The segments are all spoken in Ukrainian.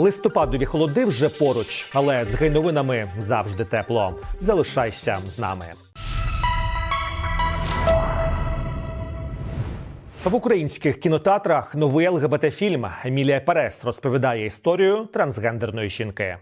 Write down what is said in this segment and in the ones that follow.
Листопадові холоди вже поруч, але з гайновинами завжди тепло. Залишайся з нами. В українських кінотеатрах новий ЛГБТ-фільм Емілія Перес розповідає історію трансгендерної жінки.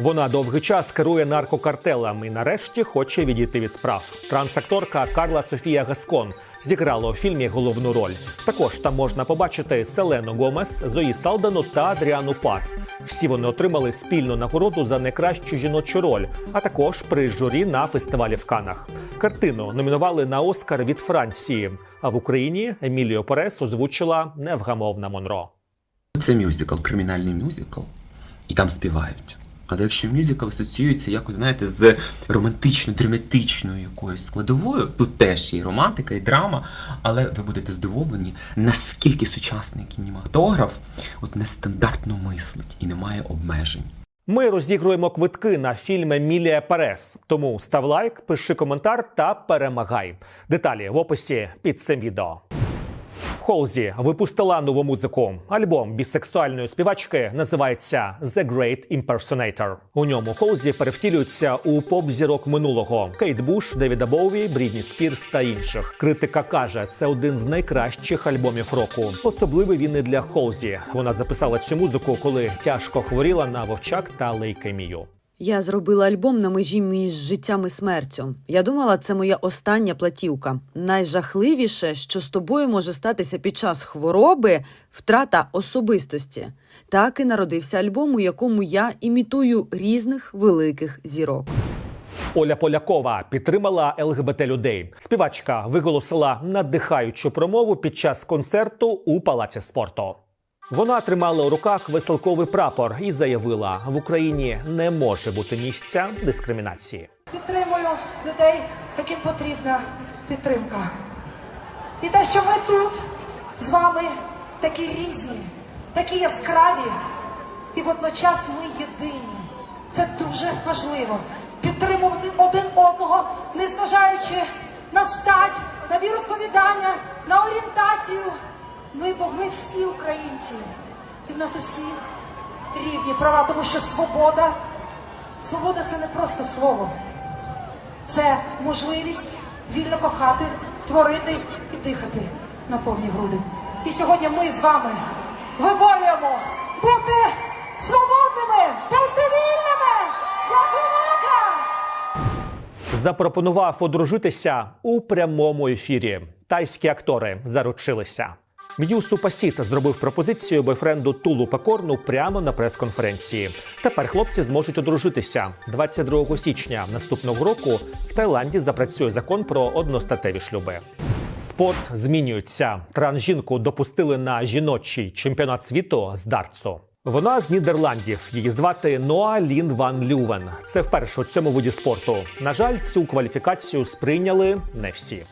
Вона довгий час керує наркокартелем і нарешті хоче відійти від справ. Трансакторка Карла Софія Гаскон зіграла у фільмі головну роль. Також там можна побачити Селену Гомес, Зої Салдану та Адріану Пас. Всі вони отримали спільну нагороду за найкращу жіночу роль, а також при журі на фестивалі в Канах. Картину номінували на Оскар від Франції. А в Україні Емілію Перес озвучила невгамовна Монро. Це мюзикл, кримінальний мюзикл, і там співають. Але якщо мюзикл асоціюється якось, знаєте, з романтично-драматичною якоюсь складовою, тут теж є романтика, і драма, але ви будете здивовані, наскільки сучасний кінематограф от нестандартно мислить і немає обмежень. Ми розігруємо квитки на фільм Емілія Перес. Тому став лайк, пиши коментар та перемагай. Деталі в описі під цим відео. Холзі випустила нову музику. Альбом бісексуальної співачки називається The Great Impersonator. У ньому Холзі перевтілюється у поп-зірок минулого: Кейт Буш, Девіда Боуві, Брідні Спірс та інших. Критика каже, це один з найкращих альбомів року. Особливий він і для Холзі. Вона записала цю музику, коли тяжко хворіла на вовчак та лейкемію. Я зробила альбом на межі між життям і смертю. Я думала, це моя остання платівка. Найжахливіше, що з тобою може статися під час хвороби, втрата особистості. Так і народився альбом, у якому я імітую різних великих зірок. Оля Полякова підтримала ЛГБТ людей. Співачка виголосила надихаючу промову під час концерту у палаці спорту. Вона тримала у руках веселковий прапор і заявила: в Україні не може бути місця дискримінації. Підтримую людей, яким потрібна підтримка. І те, що ми тут з вами такі різні, такі яскраві, і водночас ми єдині. Це дуже важливо. Підтримувати один одного, незважаючи на стать, на віросповідання, на орієнтацію. Ми, ми всі українці. І в нас у всіх рівні права, тому що свобода, свобода це не просто слово. Це можливість вільно кохати, творити і дихати на повні груди. І сьогодні ми з вами виборюємо бути свободними, бути вільними. Запропонував одружитися у прямому ефірі. Тайські актори заручилися. М'ю Супасіт зробив пропозицію бойфренду Тулу Пекорну прямо на прес-конференції. Тепер хлопці зможуть одружитися 22 січня наступного року. В Таїланді запрацює закон про одностатеві шлюби. Спорт змінюється. Трансжінку допустили на жіночий чемпіонат світу з дартсу. Вона з Нідерландів. Її звати Ноа Лін Ван Лювен. Це вперше у цьому виді спорту. На жаль, цю кваліфікацію сприйняли не всі.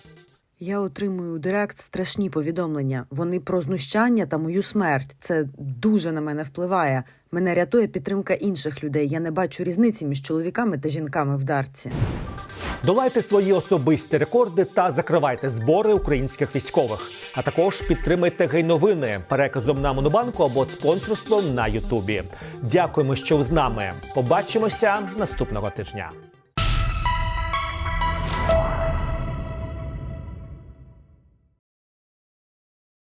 Я отримую у Директ страшні повідомлення. Вони про знущання та мою смерть. Це дуже на мене впливає. Мене рятує підтримка інших людей. Я не бачу різниці між чоловіками та жінками в дартці. Долайте свої особисті рекорди та закривайте збори українських військових. А також підтримайте гейновини переказом на Монобанку або спонсорством на Ютубі. Дякуємо, що з нами. Побачимося наступного тижня.